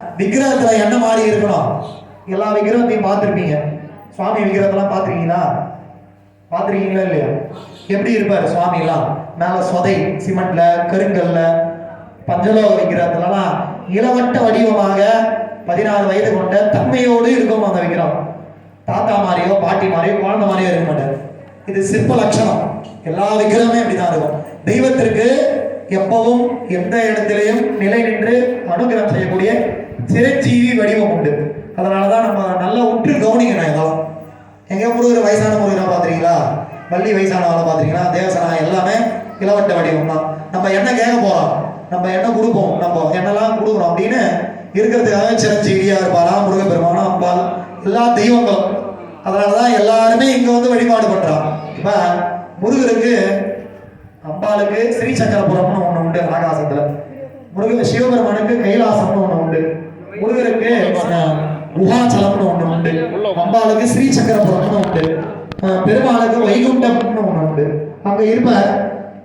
விக்கிரகத்துல என்ன மாதிரி இருக்கணும்? எல்லா விக்கிரகத்தையும் பார்த்துருப்பீங்க. சுவாமி விக்கிரகத்தெல்லாம் பார்த்துருக்கீங்களா? பார்த்துருக்கீங்களா இல்லையா? எப்படி இருப்பார் சுவாமிலாம் மேல சொதை சிமெண்ட்ல கருங்கல்ல பஞ்சலோக விக்கிரகத்துலலாம் இளவட்ட வடிவமாக பதினாறு வயது கொண்ட தன்மையோடு இருக்கும் அந்த விக்கிரகம். தாத்தா மாதிரியோ பாட்டி மாதிரியோ குழந்தை மாதிரியோ இருக்க மாட்டார். இது சிற்ப லட்சணம். எல்லா விக்கிரகமே அப்படிதான் இருக்கும். தெய்வத்திற்கு எப்பவும் எந்த இடத்திலையும் நிலை நின்று அனுகிரகம் செய்யக்கூடிய சிரஞ்சீவி வடிவம் உண்டு. அதனாலதான் நம்ம நல்லா உற்று கவனிக்கணும் இதெல்லாம் எங்க முருகர் வயசான முருகரை பார்த்துருக்கீங்களா? வள்ளி வயசானவங்களை பார்த்துருக்கீங்களா? தேவசனா எல்லாமே இளவட்ட வடிவம் தான் நம்ம என்ன கேட்க போறோம்? நம்ம என்ன கொடுப்போம்? நம்ம என்னெல்லாம் கொடுக்குறோம் அப்படின்னு இருக்கிறதுக்காக சிரஞ்சீவியா இருப்பாரா? முருகப்பெருமானா அம்பாள் எல்லா தெய்வங்களும். அதனாலதான் எல்லாருமே இங்க வந்து வழிபாடு பண்றான் இப்ப முருகருக்கு அம்பாளுக்கு ஸ்ரீ சக்கரபுரம்னு ஒண்ணு உண்டு ஆகாசத்துல. முருக சிவபெருமானுக்கு கைலாசம்னு ஒண்ணு உண்டு. முருகருக்கு அஹ், ஒண்ணு உண்டு. அம்பாளுக்கு ஸ்ரீ சக்கரபுரம்னு உண்டு பெருமாளுக்கு வைகுண்டம்னு ஒண்ணு உண்டு. அங்க இருப்ப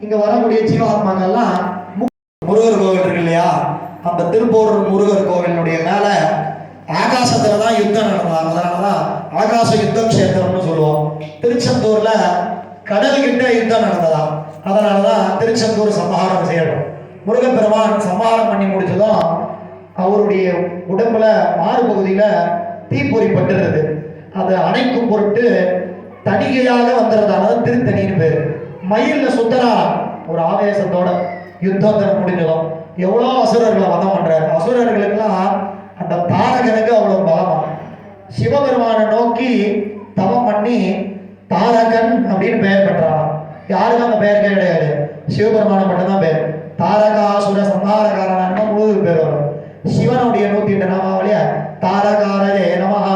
இங்க வரக்கூடிய ஜீவாத்மாங்கள்லாம் மு- முருகர் கோவில் இருக்கு இல்லையா? அந்த திருப்பூர் முருகர் கோவிலுடைய மேல ஆகாசத்துல தான் யுத்தம் நடந்தது. அதனாலதான் ஆகாச யுத்தம் கஷேத்திரம்னு சொல்லுவோம். திருச்செந்தூர்ல கடல் கிட்ட யுத்தம் நடந்ததா அதனாலதான் திருச்செந்தூர் சமஹாரம் செய்யணும். முருகப்பெருமான் சம்ஹாரம் பண்ணி முடிச்சதும் அவருடைய உடம்புல மாறுபகுதியில தீப்பொறி பட்டுறது அதை அணைக்கும் பொருட்டு தனிகையாக வந்துடுறதால திருத்தணின்னு பேரு. மயில்ல சுத்தரா ஒரு ஆவேசத்தோட யுத்தம் தர முடிஞ்சதும். எவ்வளோ அசுரர்களை வதம் பண்ணுறாரு அசுரர்களுக்கெல்லாம் அந்த தாரகனுக்கு அவ்வளோ பலமா. சிவபெருமானை நோக்கி தவம் பண்ணி தாரகன் அப்படின்னு பெயர் பெற்றாராம். யாருக்கும் அந்த பெயர் கிடையாது. சிவபெருமானை மட்டும்தான் பேர் தாரகாசுர சந்தாரகாரன் சிவனுடைய நூத்தி எட்டு நாமாவளிய தாரகாரே நமகா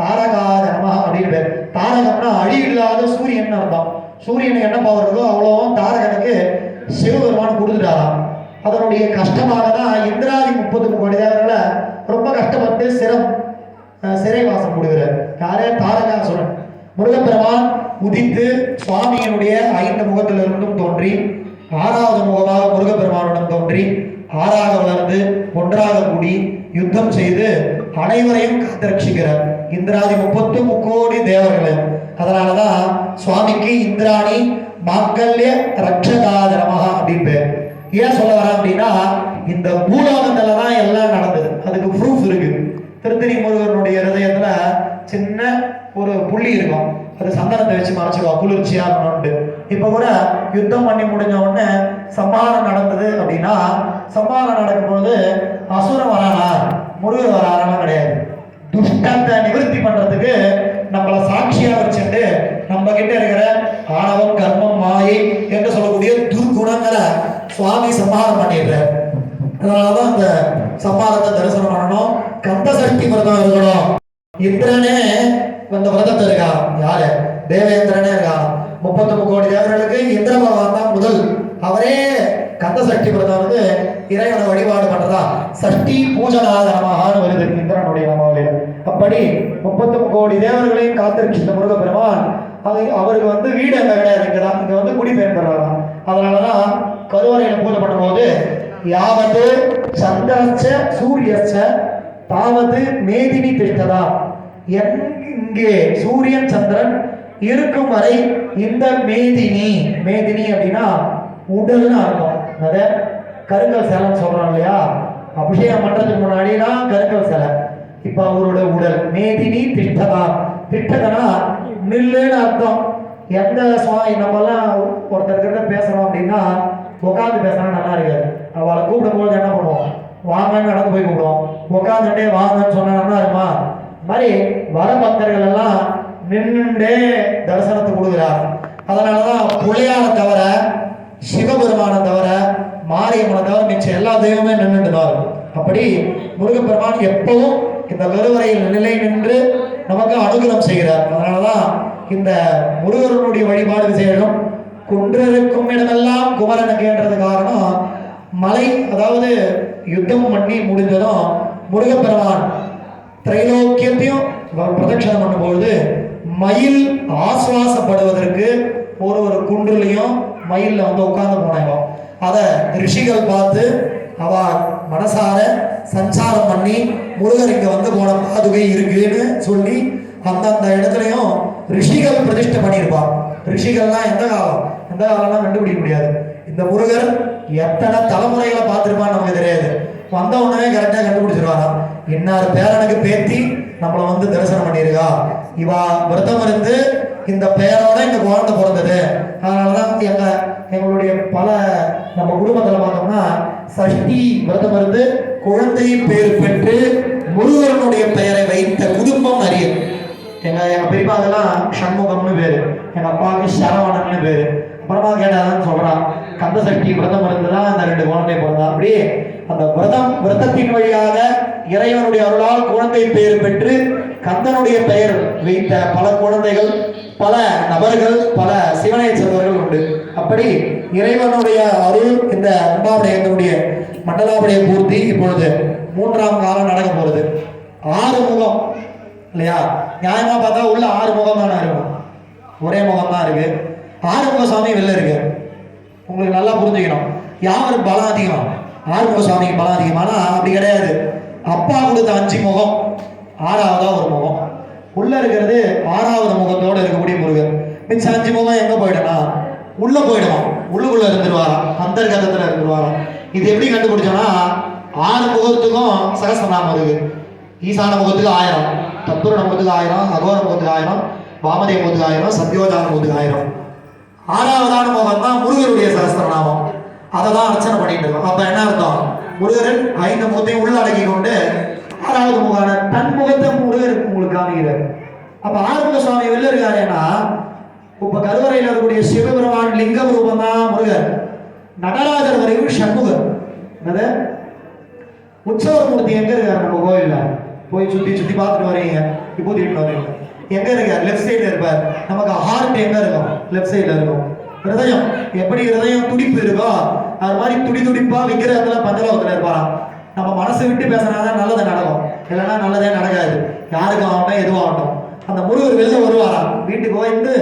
தாரகாத நமகா அப்படின்னு பேர். தாரகம்னா அழி இல்லாத சூரியன் அர்த்தம். சூரியனுக்கு என்ன பவர் இருக்கோ அவ்வளவும் தாரகனுக்கு சிவபெருமான் கொடுத்துட்டாராம். அதனுடைய கஷ்டமாக தான் இந்திராதி முப்பது கோடி தேவர்களை ரொம்ப கஷ்டப்பட்டு சிரம் சிறைவாசம் கொடுக்கிறார் யாரே? தாரகாசுரன் முருகப்பெருமான் உதித்து சுவாமியினுடைய ஐந்து முகத்திலிருந்தும் தோன்றி ஆறாவது முகமாக முருகப்பெருமானுடன் தோன்றி ஆறாக வளர்ந்து ஒன்றாக கூடி யுத்தம் செய்து அனைவரையும் காத்திரட்சிக்கிறார். இந்திராதி முப்பத்து முக்கோடி தேவர்கள் அதனாலதான் சுவாமிக்கு இந்திராணி மாங்கல்ய ரட்சகாத நமஹா அப்படின்னு பேர் ஏன் சொல்ல வரேன் அப்படின்னா இந்த பூலோகத்துல தான் எல்லாம் நடந்தது. அதுக்கு ப்ரூஃப் இருக்கு. திருத்தணி முருகனுடைய ஹிரதயத்துல சின்ன ஒரு புள்ளி இருக்கும். அது சந்தனத்தை வச்சு மறைச்சிருவா குளிர்ச்சியா இருக்கணும்ட்டு இப்ப கூட யுத்தம் பண்ணி முடிஞ்ச உடனே சம்ஹாரம் நடந்தது அப்படின்னா சம்ஹாரம் நடக்கும்போது அசுரம் வரானா முருகர் வரானாலாம் கிடையாது. துஷ்டத்தை நிவர்த்தி பண்ணுறதுக்கு நம்மளை சாட்சியாக வச்சுட்டு நம்ம கிட்ட இருக்கிற ஆணவம் கர்மம் மாயை என்று சொல்லக்கூடிய துர்குணங்களை சுவாமி சம்ஹாரம் பண்ணிடுறார். அதனாலதான் அந்த சம்ஹாரத்தை தரிசனம் பண்ணணும். கந்த சக்தி விரதம் இருக்கணும். இந்திரனே அந்த விரதத்தை இருக்கான் யாரு? தேவேந்திரனே இருக்கான். முப்பத்தி கோடி தேவர்களுக்கு இந்திர பகவான் தான் முதல். அவரே கந்த சஷ்டி விரதம் வந்து இறைவனை வழிபாடு பண்றதா? சஷ்டி பூஜனாதனமாகான்னு வருது இந்திரனுடைய நாமாவளியில அப்படி முப்பத்தி கோடி தேவர்களையும் காத்திருக்கின்ற முருகப்பெருமான் அது அவருக்கு வந்து வீடு எங்க கிடையாது இங்கதான். இங்க வந்து குடிபெயர்ந்துடுறாராம் அதனாலதான் கருவறையில பூஜை பண்ணும்போது யாவது சந்திரச்ச சூரியச்ச தாவது மேதினி பிடித்ததா எங்கே சூரியன் சந்திரன் இருக்கும் வரை இந்த மேதினி மேதினி அப்படின்னா உடல்னு அர்த்தம். அது கருங்கல் சிலைன்னு சொல்கிறோம் இல்லையா? அபிஷேகம் பண்றதுக்கு முன்னாடினா கருங்கல் சிலை. இப்போ அவரோட உடல் மேதினி திட்டதா? திட்டதனா? நில்லுன்னு அர்த்தம். எந்த சுவாமி நம்மலாம் ஒருத்தர்கிட்ட பேசுகிறோம் அப்படின்னா உட்காந்து பேசினா நல்லா இருக்காது. அவளை கூப்பிடும்போது என்ன பண்ணுவோம்? வாங்கன்னு நடந்து போய் கூப்பிடுவோம். உட்காந்துட்டே வாங்கன்னு சொன்னா நல்லா இருக்குமா? மாதிரி வர பக்தர்கள் எல்லாம் நின்றுண்டே தரிசனத்தை கொடுக்குறார். அதனாலதான் புள்ளையாரை தவிர சிவபெருமானை தவிர மாரியம்மனை தவிர மிச்ச எல்லா தெய்வமே நின்றுட்டு தான் இருக்கும். அப்படி முருகப்பெருமான் எப்பவும் இந்த கருவறையில் நிலை நின்று நமக்கு அனுகிரம் செய்கிறார். அதனாலதான் இந்த முருகனுடைய வழிபாடு விசேஷம் குன்றருக்கும் இடமெல்லாம் குமரனுக்குன்றது காரணம் மலை அதாவது யுத்தம் பண்ணி முடிஞ்சதும் முருகப்பெருமான் திரைலோக்கியத்தையும் வ- பிரதட்சணம் பண்ணும்பொழுது மயில் ஆசுவாசப்படுவதற்கு ஒரு ஒரு குன்றுலையும் மயிலில் வந்து உட்கார்ந்து போனாங்க. அதை ரிஷிகள் பார்த்து அவ மனசார சஞ்சாரம் பண்ணி முருகர் வந்து போன பாதுகை இருக்குன்னு சொல்லி அந்தந்த இடத்துலையும் ரிஷிகள் பிரதிஷ்டை பண்ணியிருப்பான் ரிஷிகள்லாம் எந்த காலம்? எந்த காலம்லாம் கண்டுபிடிக்க முடியாது. இந்த முருகர் எத்தனை தலைமுறைகளை பார்த்துருப்பான்னு நமக்கு தெரியாது. வந்த உடனே கரெக்டாக கண்டுபிடிச்சிருவாராம் இன்னார் பேரனுக்கு பேத்தி நம்மளை வந்து தரிசனம் பண்ணியிருக்கா. இவா விரதம் இருந்து இந்த பெயரோட இந்த குழந்தை பிறந்தது. அதனாலதான் எங்க எங்களுடைய பல நம்ம குடும்பத்துல பார்த்தோம்னா சஷ்டி விரதம் இருந்து குழந்தை பேர் பெற்று முருகனுடைய பெயரை வைத்த குடும்பம் நிறைய எங்க எங்க பெரியப்பாக்கெல்லாம் சண்முகம்னு பேரு. எங்க அப்பாவுக்கு சரவணன்னு பேரு. அப்புறமா கேட்டாதான் சொல்றான் கந்த சக்தி விரதம் இருந்துதான் அந்த ரெண்டு குழந்தை பிறந்தா. அப்படியே அந்த விரதம் விரதத்தின் வழியாக இறைவனுடைய அருளால் குழந்தை பெயர் பெற்று கந்தனுடைய பெயர் வைத்த பல குழந்தைகள் பல நபர்கள் பல சிவனை சேர்ந்தவர்கள் உண்டு. அப்படி இறைவனுடைய அருள் இந்த அம்பாவுடைய மண்டலாவுடைய பூர்த்தி இப்பொழுது மூன்றாம் காலம் நடக்க போகிறது ஆறு முகம் இல்லையா? நியாயமா பார்த்தா உள்ள ஆறு முகம் தானே இருக்கும் ஒரே முகம் தான் இருக்கு. ஆறுமுக சாமி வெளில இருக்கு. உங்களுக்கு நல்லா புரிஞ்சுக்கணும். யாரும் பலம் அதிகம். ஆறுமுக சாமிக்கு பலம் அதிகமானா அப்படி கிடையாது. அப்பா கொடுத்த அஞ்சு முகம் ஆறாவதா ஒரு முகம். உள்ள இருக்கிறது ஆறாவது முகத்தோடு இருக்கக்கூடிய முருகன். மிச்சம் அஞ்சு முகம் எங்க போயிடும்னா உள்ள போயிடுவான். உள்ளுக்குள்ள இருந்துருவாராம் அந்தர்கதத்துல இருந்துருவாராம் இது எப்படி கண்டுபிடிச்சோம்னா ஆறு முகத்துக்கும் சகஸ்ரநாமம் இருக்கு ஈசான முகத்துக்கு ஆயிரம் தத்துர முகத்துக்கு ஆயிரம் அகோர முகத்துக்கு ஆயிரம் வாமதேவ முகத்துக்கு ஆயிரம் சத்யோஜான முகத்துக்கு ஆயிரம். ஆறாவதான முகம் தான் முருகருடைய சகஸ்திரநாமம் அதை தான் அர்ச்சனை பண்ணிட்டு இருக்கோம். அப்ப என்ன அர்த்தம்? முருகரின் ஐந்து முகத்தையும் உள்ளடக்கி கொண்டு ஆறாவது முகான தன் முகத்தை இருக்கு உங்களுக்கு காமிக்கிறார் அப்ப ஆறுமுக சுவாமி வெளில இருக்காருன்னா இப்ப கருவறையில் இருக்கக்கூடிய சிவபெருமான் லிங்கம் ரூபம் தான் முருகர் நடராஜர் வரைக்கும் சண்முகர். என்னது? உற்சவர் மூர்த்தி எங்க இருக்காரு நம்ம கோயில்ல? போய் சுத்தி சுத்தி பார்த்துட்டு வரீங்க இப்போ தீட்டு வரீங்க. எங்க இருக்கார்? லெஃப்ட் சைடுல இருப்பார். நமக்கு ஹார்ட் எங்க இருக்கும்? லெஃப்ட் சைடுல இருக்கும். ஹிரதயம். எப்படி ஹிரதயம்? துடிப்பு இருக்கோ? அது மாதிரி துடி துடிப்பா விக்கிரகத்துல பஞ்சலோகத்துல இருப்பாராம். நம்ம மனசு விட்டு பேசுனாதான் நல்லது நடக்கும். இல்லைன்னா நல்லதே நடக்காது. யாருக்கும் ஆகட்டும் எதுவும் ஆகட்டும். அந்த முருகர் வெளில வருவாரா? வீட்டுக்கு வந்து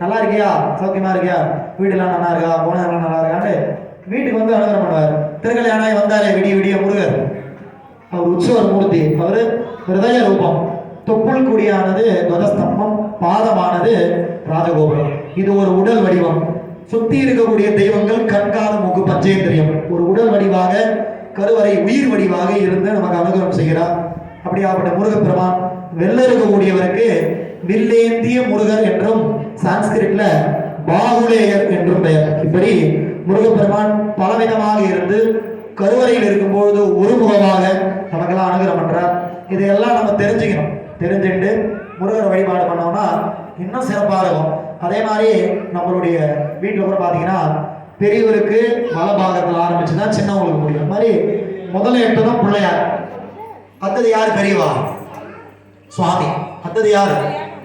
நல்லா இருக்கியா? சௌக்கியமா இருக்கியா? வீடெல்லாம் நல்லா இருக்கா? போனதெல்லாம் நல்லா இருக்கான்னு வீட்டுக்கு வந்து அனுகிரம் பண்ணுவார். திருக்கல்யாணம் வந்தாரே விடிய விடிய முருகர். அவர் உற்சவ மூர்த்தி. அவர் ஹிருதய ரூபம். தொப்புள் குடியானது துவதஸ்தம்பம் பாதமானது ராஜகோபுரம். இது ஒரு உடல் வடிவம். சுத்தி இருக்கக்கூடிய தெய்வங்கள் கண்கால முகு பஞ்சேந்திரியம் ஒரு உடல் வடிவாக கருவறை உயிர் வடிவாக இருந்து நமக்கு அனுகிரகம் செய்கிறார். அப்படியாப்பட்ட முருகப்பெருமான் வெள்ள இருக்கக்கூடியவருக்கு வில்லேந்திய முருகர் என்றும் சான்ஸ்கிரிட்ல பாகுலேயர் என்றும் பெயர். இப்படி முருகப்பெருமான் பலவிதமாக இருந்து கருவறையில் இருக்கும்பொழுது ஒரு முகமாக நமக்கெல்லாம் அனுகிரகம் பண்றார். இதையெல்லாம் நம்ம தெரிஞ்சுக்கணும். தெரிஞ்சுட்டு முருகர் வழிபாடு பண்ணோம்னா இன்னும் சிறப்பாக இருக்கும். அதே மாதிரி நம்மளுடைய வீட்டில் கூட பார்த்தீங்கன்னா பெரியவருக்கு வலபாகத்தில் ஆரம்பிச்சு தான் சின்னவங்களுக்கு முடியும். அது மாதிரி முதல்ல எட்டதும் பிள்ளையார். அடுத்தது யார்? பெரியவா? சுவாமி. அடுத்தது யார்?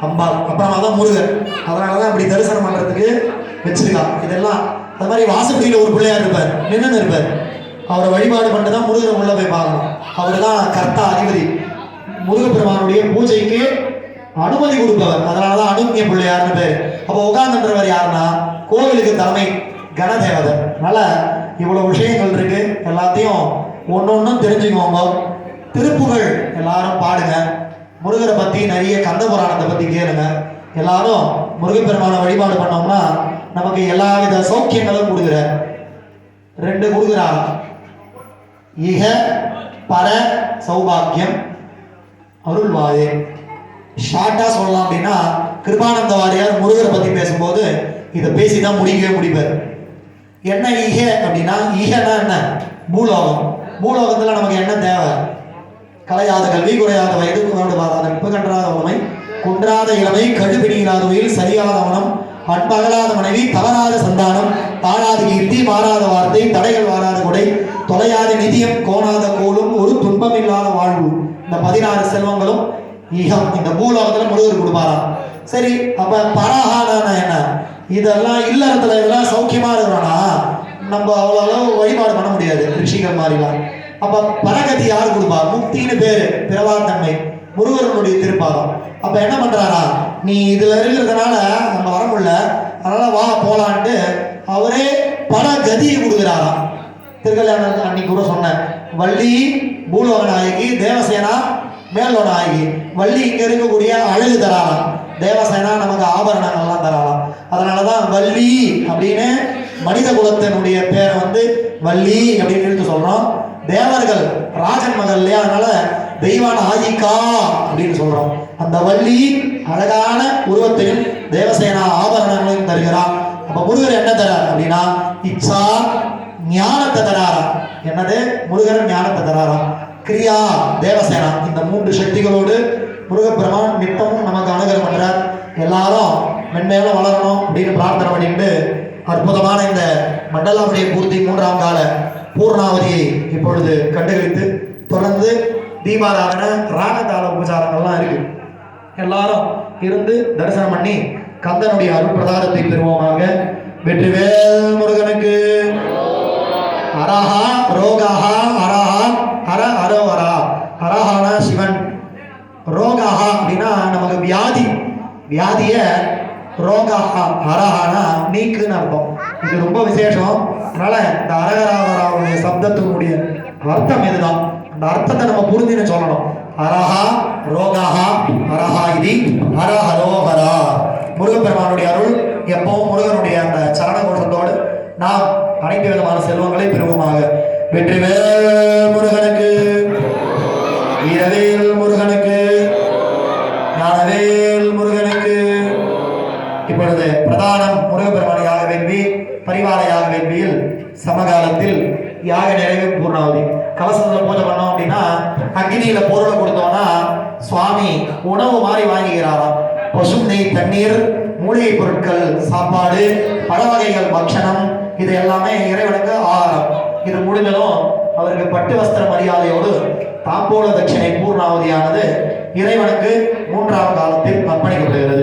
அம்பாள். அப்புறம் அதான் முருகர் அதனால தான் இப்படி தரிசனம் பண்ணுறதுக்கு வச்சிருக்கான் இதெல்லாம் அது மாதிரி வாசப்படியில் ஒரு பிள்ளையார் இருப்பார். நின்று இருப்பார். அவரை வழிபாடு பண்ணிட்டு தான் முருகர் உள்ள போய் பார்க்கணும். அவர் தான் கர்த்தா அதிபதி. முருகப்பெருமானுடைய பூஜைக்கு அனுமதி கொடுப்பவர். அதனால தான் அனுமிய பிள்ளையார்னு பேர். அப்போ உகாந்தன்றவர் யாருன்னா கோவிலுக்கு தலைமை கணதேவதை அதனால் இவ்வளோ விஷயங்கள் இருக்கு. எல்லாத்தையும் ஒன்னொன்னும் தெரிஞ்சுக்கோங்க திருப்புகள் எல்லாரும் பாடுங்க. முருகரை பற்றி நிறைய கந்த புராணத்தை பற்றி கேளுங்க. எல்லாரும் முருகப்பெருமானை வழிபாடு பண்ணோம்னா நமக்கு எல்லா வித சௌக்கியங்களும் கொடுக்குறார். ரெண்டு கொடுக்குறாங்க. இக பர சௌபாக்கியம் அருள்வாயே. ஷார்ட்டாக சொல்லலாம் அப்படின்னா கிருபானந்த வாரியார் முருகரை பற்றி பேசும்போது இதை பேசி தான் முடிக்கவே முடிப்பார். என்ன ஈக அப்படின்னா ஈகனா என்ன? பூலோகம். பூலோகத்தில் நமக்கு என்ன தேவை? கலையாத கல்வி குறையாத வயது குறையாத வாராத நட்பு கன்றாத உணமை குன்றாத இளமை கடுபிடியில்லாத உயிர் சரியாத மனம் அன்பகலாத மனைவி தவறாத சந்தானம் தாழாத கீர்த்தி மாறாத வார்த்தை தடைகள் வாராத கொடை தொலையாத நிதியம் கோணாத கோலும் ஒரு துன்பமில்லாத வாழ்வு. இந்த பதினாறு செல்வங்களும் ஈகம். இந்த பூலோகத்தில் முழுவதும் கொடுப்பாராம். சரி அப்ப பராகான என்ன? இதெல்லாம் இல்லறத்துல இதெல்லாம் சௌக்கியமா இருக்கிறானா? நம்ம அவ்வளோ அளவு வழிபாடு பண்ண முடியாது ரிஷிகள் மாதிரிலாம். அப்போ பரகதி யார் கொடுப்பா? முக்தின்னு பிறவா தன்மை முருகனுடைய திருப்பாதம் அப்போ என்ன பண்ணுறாரா நீ இதில் இருக்கிறதுனால நம்ம வர முடியல. அதனால் வா போகலான்ட்டு அவரே பரகதியை கொடுக்குறாராம். திருக்கல்யாணம் அன்னைக்கு கூட சொன்னேன். வள்ளி பூலோக நாயகி தேவசேனா மேலோக நாயகி வள்ளி இங்கே இருக்கக்கூடிய அழகு தராளாம் தேவசேனா நமக்கு ஆபரணங்கள்லாம் தராளாம் வள்ளி அப்படின்னு மனித குலத்தினுடைய பேரை வந்து வள்ளி அப்படின்னு எடுத்து சொல்றோம். தேவர்கள் ராஜன் மகள் இல்லையா? அதனால தெய்வான ஆதிக்கா அப்படின்னு சொல்றோம். அந்த வள்ளி அழகான உருவத்தையும் தேவசேனா ஆபரணங்களையும் தருகிறார் அப்ப முருகர் என்ன தரார் அப்படின்னா இச்சா ஞானத்தை தராரா? என்னது? முருகர் ஞானத்தை தராரா? கிரியா தேவசேனா இந்த மூன்று சக்திகளோடு முருகப்பெருமான் நித்தமும் நமக்கு அனுகிரம் பண்றார். எல்லாரும் மென்மேலும் வளரணும் அப்படின்னு பிரார்த்தனை பண்ணிட்டு அற்புதமான இந்த மண்டலாவுடைய பூர்த்தி மூன்றாம் கால பூர்ணாவதியை இப்பொழுது கண்டுகளித்து தொடர்ந்து தீபாராதன ராகதாள உபச்சாரங்கள்லாம் இருக்கு. எல்லாரும் இருந்து தரிசனம் பண்ணி கந்தனுடைய அருட்பிரதாரத்தை பெறுவோமாக. வெற்றிவேல் முருகனுக்கு. அரஹா ரோகாஹா அரஹா ஹர அரோவரா அரஹான சிவன். ரோகாஹா அப்படின்னா நமக்கு வியாதி. வியாதியை ரோகா அரஹானா நீக்குன்னு அர்த்தம். இது ரொம்ப விசேஷம். அதனால இந்த அரகராவராவுடைய சப்தத்தினுடைய அர்த்தம் இதுதான். அந்த அர்த்தத்தை நம்ம புரிஞ்சுன்னு சொல்லணும். அரஹா ரோகாஹா அரஹா இது அரஹரோஹரா முருகப்பெருமானுடைய அருள் எப்பவும் முருகனுடைய அந்த சரண கோஷத்தோடு நாம் அனைத்து விதமான செல்வங்களை பெறுவோமாக. வெற்றி முருகனுக்கு. இரவே சமகாலத்தில் யாக நிறைவு பூர்ணாவதி. கலசத்தில் பூஜை பண்ணோம் அப்படின்னா அக்னியில பொருளை கொடுத்தோம்னா சுவாமி உணவு மாதிரி வாங்கிக்கிறாராம் பசு நெய் தண்ணீர் மூலிகை பொருட்கள் சாப்பாடு பல வகைகள் பக்ஷணம் இது எல்லாமே இறைவனுக்கு ஆகாரம். இது முடிந்ததும் அவருக்கு பட்டு வஸ்திர மரியாதையோடு தாம்போல தட்சிணை பூர்ணாவதியானது இறைவனுக்கு மூன்றாம் காலத்தில் அர்ப்பணிக்கப்படுகிறது.